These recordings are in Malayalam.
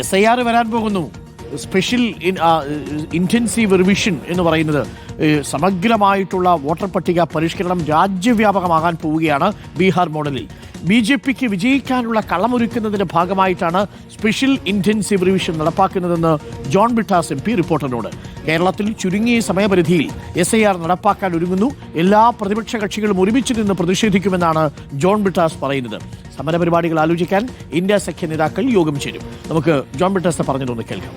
എസ് ഐ ആർ വരാൻ പോകുന്നു. സ്പെഷ്യൽ ഇന്റൻസീവ് റിവിഷൻ എന്ന് പറയുന്നത് സമഗ്രമായിട്ടുള്ള വോട്ടർ പട്ടിക പരിഷ്കരണം രാജ്യവ്യാപകമാകാൻ പോവുകയാണ് ബീഹാർ മോഡലിൽ. ബി ജെ പിക്ക് വിജയിക്കാനുള്ള കളമൊരുക്കുന്നതിന്റെ ഭാഗമായിട്ടാണ് സ്പെഷ്യൽ ഇന്റൻസീവ് റിവിഷൻ നടപ്പാക്കുന്നതെന്ന് ജോൺ ബിട്ടാസ് എം പി റിപ്പോർട്ടറിനോട്. കേരളത്തിൽ ചുരുങ്ങിയ സമയപരിധിയിൽ എസ് ഐ ആർ നടപ്പാക്കാൻ ഒരുങ്ങുന്നു. എല്ലാ പ്രതിപക്ഷ കക്ഷികളും ഒരുമിച്ച് നിന്ന് പ്രതിഷേധിക്കുമെന്നാണ് ജോൺ ബിട്ടാസ് പറയുന്നത്. സമരപരിപാടികൾ ആലോചിക്കാൻ ഇന്ത്യ സഖ്യ നേതാക്കൾ യോഗം ചേരും. നമുക്ക് ജോൺ ബിട്ടസ് പറഞ്ഞിട്ടൊന്ന് കേൾക്കാം.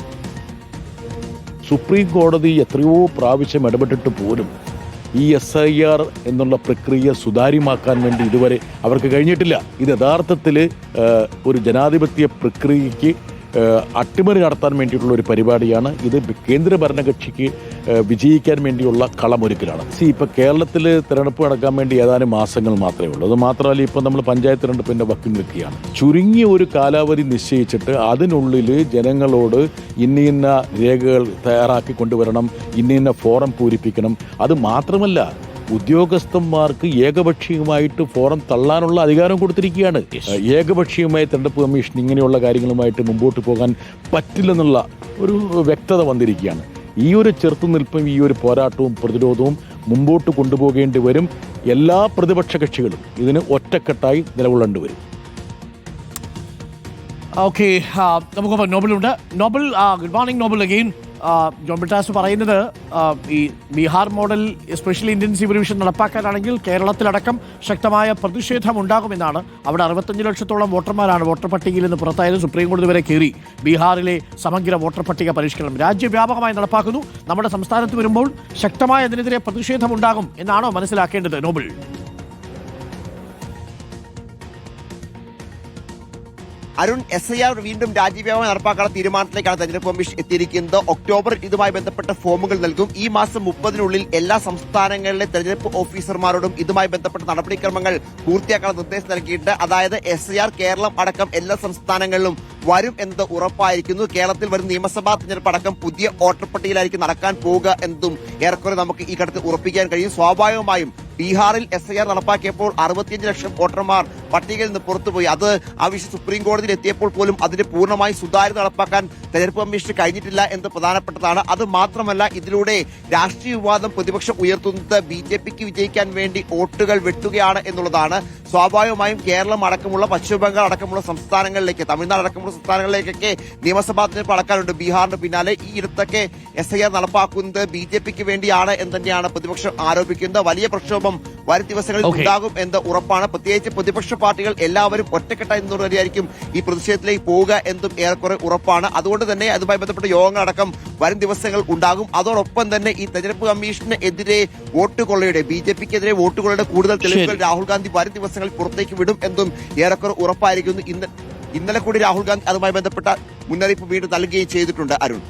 സുപ്രീം കോടതി എത്രയോ പ്രാവശ്യം ഇടപെട്ടിട്ട് പോലും ഈ എസ് ഐ ആർ എന്നുള്ള പ്രക്രിയ സുതാര്യമാക്കാൻ വേണ്ടി ഇതുവരെ അവർക്ക് കഴിഞ്ഞിട്ടില്ല. ഇത് യഥാർത്ഥത്തിൽ ഒരു ജനാധിപത്യ പ്രക്രിയയ്ക്ക് അട്ടിമറി നടത്താൻ വേണ്ടിയിട്ടുള്ള ഒരു പരിപാടിയാണ്. ഇത് കേന്ദ്ര ഭരണകക്ഷിക്ക് വിജയിക്കാൻ വേണ്ടിയുള്ള കളമൊരുക്കലാണ്. സി ഇപ്പോൾ കേരളത്തിൽ തിരഞ്ഞെടുപ്പ് നടക്കാൻ വേണ്ടി ഏതാനും മാസങ്ങൾ മാത്രമേ ഉള്ളൂ. അത് മാത്രമല്ല ഇപ്പോൾ നമ്മൾ പഞ്ചായത്ത് തിരഞ്ഞെടുപ്പിന്റെ വക്കിൽ നിൽക്കുകയാണ്. ചുരുങ്ങിയ ഒരു കാലാവധി നിശ്ചയിച്ചിട്ട് അതിനുള്ളിൽ ജനങ്ങളോട് ഇന്ന ഇന്ന രേഖകൾ തയ്യാറാക്കി കൊണ്ടുവരണം ഇന്ന ഇന്ന ഫോറം പൂരിപ്പിക്കണം. അത് മാത്രമല്ല ഉദ്യോഗസ്ഥന്മാർക്ക് ഏകപക്ഷീയമായിട്ട് ഫോറം തള്ളാനുള്ള അധികാരം കൊടുത്തിരിക്കുകയാണ്. ഏകപക്ഷീയമായ തെരഞ്ഞെടുപ്പ് കമ്മീഷൻ ഇങ്ങനെയുള്ള കാര്യങ്ങളുമായിട്ട് മുമ്പോട്ട് പോകാൻ പറ്റില്ലെന്നുള്ള ഒരു വ്യക്തത വന്നിരിക്കുകയാണ്. ഈ ഒരു ചെറുത്തുനിൽപ്പും ഈ ഒരു പോരാട്ടവും പ്രതിരോധവും മുമ്പോട്ട് കൊണ്ടുപോകേണ്ടി വരും. എല്ലാ പ്രതിപക്ഷ കക്ഷികളും ഇതിന് ഒറ്റക്കെട്ടായി നിലകൊള്ളേണ്ടി വരും. ഓക്കെ. നമുക്ക് നോബലുണ്ട് Nobel good morning Nobel again. John Brittas പറയുന്നത് ഈ Bihar model special intensive revision നടപ്പാക്കാനാണെങ്കിൽ കേരളത്തിലടക്കം ശക്തമായ പ്രതിഷേധം ഉണ്ടാകുമെന്നാണ് അവിടെ അറുപത്തഞ്ച് ലക്ഷത്തോളം വോട്ടർമാരാണ് വോട്ടർ പട്ടികയിൽ നിന്ന് പുറത്തായത്. സുപ്രീം കോടതി വരെ കയറി ബീഹാറിലെ സമഗ്ര വോട്ടർ പട്ടിക പരിഷ്കരണം രാജ്യവ്യാപകമായി നടപ്പാക്കുന്നു. നമ്മുടെ സംസ്ഥാനത്ത് വരുമ്പോൾ ശക്തമായ അതിനെതിരെ പ്രതിഷേധം ഉണ്ടാകും എന്നാണോ മനസ്സിലാക്കേണ്ടത് Nobel Arun S I R വീണ്ടും രാജ്യവ്യാപനം നടപ്പാക്കാനുള്ള തീരുമാനത്തിലേക്കാണ് തെരഞ്ഞെടുപ്പ് കമ്മീഷൻ എത്തിയിരിക്കുന്നത്. ഒക്ടോബർ ഇതുമായി ബന്ധപ്പെട്ട ഫോമുകൾ നൽകും. ഈ മാസം മുപ്പതിനുള്ളിൽ എല്ലാ സംസ്ഥാനങ്ങളിലെ തെരഞ്ഞെടുപ്പ് ഓഫീസർമാരോടും ഇതുമായി ബന്ധപ്പെട്ട നടപടിക്രമങ്ങൾ പൂർത്തിയാക്കാനുള്ള നിർദ്ദേശം നൽകിയിട്ട് അതായത് എസ് ഐ ആർ കേരളം അടക്കം എല്ലാ സംസ്ഥാനങ്ങളിലും വരും എന്നത് ഉറപ്പായിരിക്കുന്നു. കേരളത്തിൽ വരും നിയമസഭാ തെരഞ്ഞെടുപ്പ് അടക്കം പുതിയ വോട്ടർ പട്ടികയിലായിരിക്കും നടക്കാൻ പോവുക എന്നതും ഏറെക്കുറെ നമുക്ക് ഈ ഘട്ടത്തിൽ ഉറപ്പിക്കാൻ കഴിയും. സ്വാഭാവികമായും ബീഹാറിൽ എസ് ഐ ആർ നടപ്പാക്കിയപ്പോൾ അറുപത്തിയഞ്ച് ലക്ഷം വോട്ടർമാർ പട്ടികയിൽ നിന്ന് പുറത്തുപോയി. അത് ആ വിഷയം സുപ്രീം കോടതിയിൽ എത്തിയപ്പോൾ പോലും അതിന് പൂർണമായി സുതാര്യത നടപ്പാക്കാൻ തെരഞ്ഞെടുപ്പ് കമ്മീഷന് കഴിഞ്ഞിട്ടില്ല എന്ന് പ്രധാനപ്പെട്ടതാണ്. അത് മാത്രമല്ല ഇതിലൂടെ രാഷ്ട്രീയ വിവാദം പ്രതിപക്ഷം ഉയർത്തുന്നത് ബി ജെ പിക്ക് വിജയിക്കാൻ വേണ്ടി വോട്ടുകൾ വെട്ടുകയാണ് എന്നുള്ളതാണ് സ്വാഭാവികമായും കേരളം അടക്കമുള്ള പശ്ചിമ ബംഗാൾ അടക്കമുള്ള സംസ്ഥാനങ്ങളിലേക്ക് തമിഴ്നാട് അടക്കമുള്ള സംസ്ഥാനങ്ങളിലേക്കൊക്കെ നിയമസഭാ തെരഞ്ഞെടുപ്പ് അടക്കാനുണ്ട് ബീഹാറിന് പിന്നാലെ ഈ ഇടത്തൊക്കെ എസ് ഐ ആർ നടപ്പാക്കുന്നത് ബി ജെ പിക്ക് വേണ്ടിയാണ് എന്ന് തന്നെയാണ് പ്രതിപക്ഷം ആരോപിക്കുന്നത്. വലിയ പ്രക്ഷോഭം വരും ദിവസങ്ങളിൽ ഉണ്ടാകും എന്ന് ഉറപ്പാണ്. പ്രത്യേകിച്ച് പ്രതിപക്ഷ പാർട്ടികൾ എല്ലാവരും ഒറ്റക്കെട്ടായി നിന്നുള്ളവരെയായിരിക്കും ഈ പ്രതിഷേധത്തിലേക്ക് പോവുക എന്നും ഏറെക്കുറെ ഉറപ്പാണ്. അതുകൊണ്ട് തന്നെ അതുമായി ബന്ധപ്പെട്ട യോഗങ്ങളടക്കം വരും ദിവസങ്ങൾ ഉണ്ടാകും. അതോടൊപ്പം തന്നെ ഈ തെരഞ്ഞെടുപ്പ് കമ്മീഷനെതിരെ വോട്ട് കൊള്ളയുടെ ബി ജെ പിക്കെതിരെ വോട്ട് കൊള്ളയുടെ കൂടുതൽ തെളിവുകൾ രാഹുൽ ഗാന്ധി വരും ദിവസങ്ങളിൽ പുറത്തേക്ക് വിടും എന്നും ഏറെക്കുറെ ഉറപ്പായിരിക്കുന്നു. ഇന്ന് ഇന്നലെ കൂടി രാഹുൽ ഗാന്ധി അതുമായി ബന്ധപ്പെട്ട മുന്നറിയിപ്പ് വീണ്ടും നൽകുകയും ചെയ്തിട്ടുണ്ട് അരുൺ.